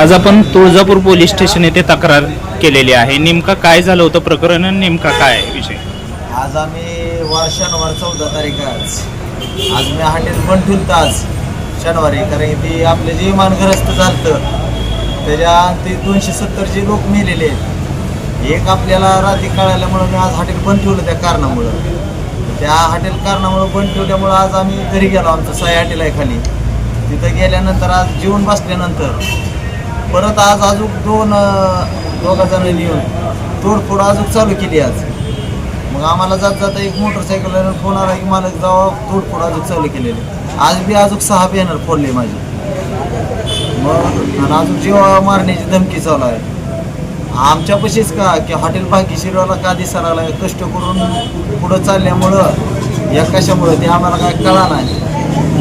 आज आपण Tuljapur police station येथे तक्रार केलेली आहे. नेमका काय झालं होतं प्रकरण आणि नेमका काय आहे विषय? आज आम्ही वार शनिवार चौदा तारीख आहे आज. आज मी हॉटेल बंद ठेवलं आज शनिवारी कारण की ती आपले जे मानग्रस्त झालं त्याच्या ते दोनशे सत्तरचे लोक मेलेले आहेत एक आपल्याला रात्री कळाल्यामुळं मी आज हॉटेल बंद ठेवलं त्या कारणामुळं. त्या हॉटेल कारणामुळं बंद ठेवल्यामुळं आज आम्ही घरी गेलो आमचं साई हॉटेल आहे खाली तिथं गेल्यानंतर आज जेवण बसल्यानंतर परत आज अजून दोन अं, दोघा जणांनी येऊन तोडफोड अजून चालू केली आज. मग आम्हाला जात जाता एक मोटरसायकल फोन आला की मालक जावा तोडफोड अजून चालू केलेली. आज बी अजून सहा बॅनर फोडले माझे. मग आणि अजून जीवा मारण्याची धमकी चालू आहे. आमच्यापाशीच का की हॉटेल भाग्यशिरवाला का दिसायला कष्ट करून पुढं चालल्यामुळं या कशामुळं ते आम्हाला काय कळा नाही.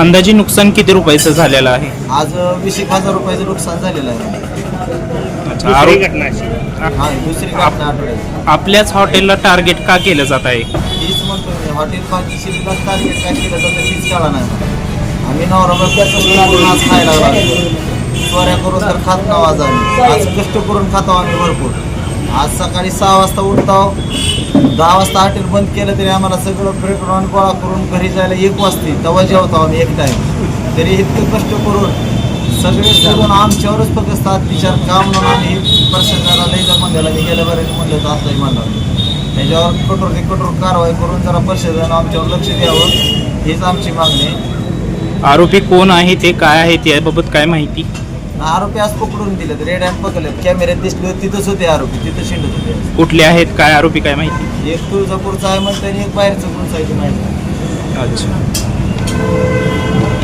अंदाजे नुकसान किती रुपयाचं झालेलं आहे? आज वीस एक हजार रुपयाचं नुकसान झालेलं आहे. अच्छा, हा दुसरी घटना आठवड्यात आपल्याच हॉटेलला टार्गेट का केलं जात आहे? हीच म्हणतो मी हॉटेल टार्गेट काय केलं जातं तीच कळा नाही. आम्ही लागून आज खायला लागलो चोऱ्या करून तर खात नाव आज आम्ही. आज कष्ट करून खातो आम्ही भरपूर. आज सकाळी सहा वाजता उठतो. दहा वाजता हॉटेल बंद केलं तरी आम्हाला सगळं ब्रेक राऊंड गोळा करून घरी जायला एक वाजते. तेव्हा जेवतो आम्ही एक टाईम तरी इतकं कष्ट करून सगळे सोडून आमच्यावरच फक्त विचार का म्हणून आम्ही प्रशासनाला लई जर म्हणलेला मी गेल्या बरेच म्हणलं तर आताही म्हणलं. त्याच्यावर कठोर ते कठोर कारवाई करून जरा प्रशासन आमच्यावर लक्ष द्यावं. हीच आमची मागणी आहे. आरोपी कोण आहे ते काय आहे त्याबाबत काय माहिती? आरोपी आज पकडून दिले रेड हँड पकडले कॅमेऱ्यात दिसले होते तिथंच होते आरोपी. तिथं शिंडत होते. कुठले आहेत? काय आरोपी काय माहिती? एक तुळजापूरचा आहे म्हणतं आणि एक बाहेरचं कोणचं आहे ते माहिती. अच्छा.